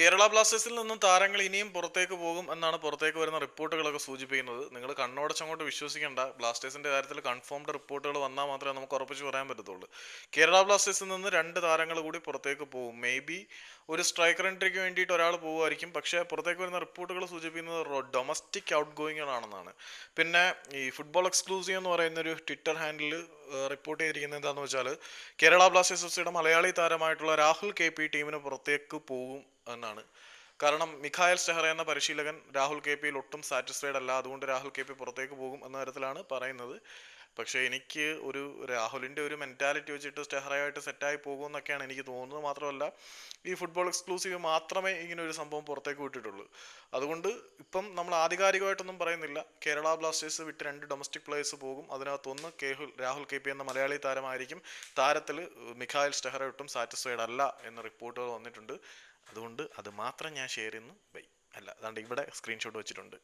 കേരള ബ്ലാസ്റ്റേഴ്സിൽ നിന്നും താരങ്ങൾ ഇനിയും പുറത്തേക്ക് പോകും എന്നാണ് പുറത്തേക്ക് വരുന്ന റിപ്പോർട്ടുകളൊക്കെ സൂചിപ്പിക്കുന്നത്. നിങ്ങൾ കണ്ണോടച്ചങ്ങോട്ട് വിശ്വസിക്കേണ്ട ബ്ലാസ്റ്റേഴ്സിന്റെ കാര്യത്തിൽ കൺഫേംഡ് റിപ്പോർട്ടുകൾ വന്നാൽ മാത്രമേ നമുക്ക് ഉറപ്പിച്ച് പറയാൻ പറ്റത്തുള്ളൂ. കേരള ബ്ലാസ്റ്റേഴ്സിൽ നിന്ന് രണ്ട് താരങ്ങൾ കൂടി പുറത്തേക്ക് പോകും. മേ ബി ഒരു സ്ട്രൈക്കർ എൻട്രിക്ക് വേണ്ടിയിട്ട് ഒരാൾ പോകുമായിരിക്കും. പക്ഷേ പുറത്തേക്ക് വരുന്ന റിപ്പോർട്ടുകൾ സൂചിപ്പിക്കുന്നത് ഡൊമസ്റ്റിക് ഔട്ട് ഗോയിങ്ങുകളാണെന്നാണ് പിന്നെ ഈ ഫുട്ബോൾ എക്സ്ക്ലൂസീവ് എന്ന് പറയുന്ന ഒരു ട്വിറ്റർ ഹാൻഡിൽ റിപ്പോർട്ട് ചെയ്തിരിക്കുന്നത് എന്താണെന്ന് വെച്ചാൽ കേരള ബ്ലാസ്റ്റേഴ്സ് എഫ് സിയുടെ മലയാളി താരമായിട്ടുള്ള രാഹുൽ കെ പി ടീമിന് പുറത്തേക്ക് പോകും എന്നാണ്. കാരണം മിഖായൽ സ്റ്റെഹറ എന്ന പരിശീലകൻ രാഹുൽ കെ പിയിൽ ഒട്ടും സാറ്റിസ്ഫൈഡ് അല്ല. അതുകൊണ്ട് രാഹുൽ കെ പി പുറത്തേക്ക് പോകും എന്ന തരത്തിലാണ് പറയുന്നത്. പക്ഷേ എനിക്ക് ഒരു രാഹുലിന്റെ ഒരു മെന്റാലിറ്റി വെച്ചിട്ട് സ്റ്റെഹറയായിട്ട് സെറ്റായി പോകും എന്നൊക്കെയാണ് എനിക്ക് തോന്നുന്നത്. മാത്രമല്ല ഈ ഫുട്ബോൾ എക്സ്ക്ലൂസീവ് മാത്രമേ ഇങ്ങനെ ഒരു സംഭവം പുറത്തേക്ക് വിട്ടിട്ടുള്ളൂ. അതുകൊണ്ട് ഇപ്പം നമ്മൾ ആധികാരികമായിട്ടൊന്നും പറയുന്നില്ല. കേരള ബ്ലാസ്റ്റേഴ്സ് വിട്ട് രണ്ട് ഡൊമസ്റ്റിക് പ്ലേയേഴ്സ് പോകും. അതിനകത്തൊന്ന് കേഹുൽ രാഹുൽ കെ പി എന്ന മലയാളി താരമായിരിക്കും. താരത്തിൽ മിഖായൽ സ്റ്റെഹറ ഒട്ടും സാറ്റിസ്ഫൈഡ് അല്ല എന്ന റിപ്പോർട്ടുകൾ വന്നിട്ടുണ്ട്. അതുകൊണ്ട് അത് മാത്രം ഞാൻ ഷെയർ ചെയ്യുന്നു. ബൈ. അല്ല അതാണ്ട് ഇവിടെ സ്ക്രീൻഷോട്ട് വെച്ചിട്ടുണ്ട്.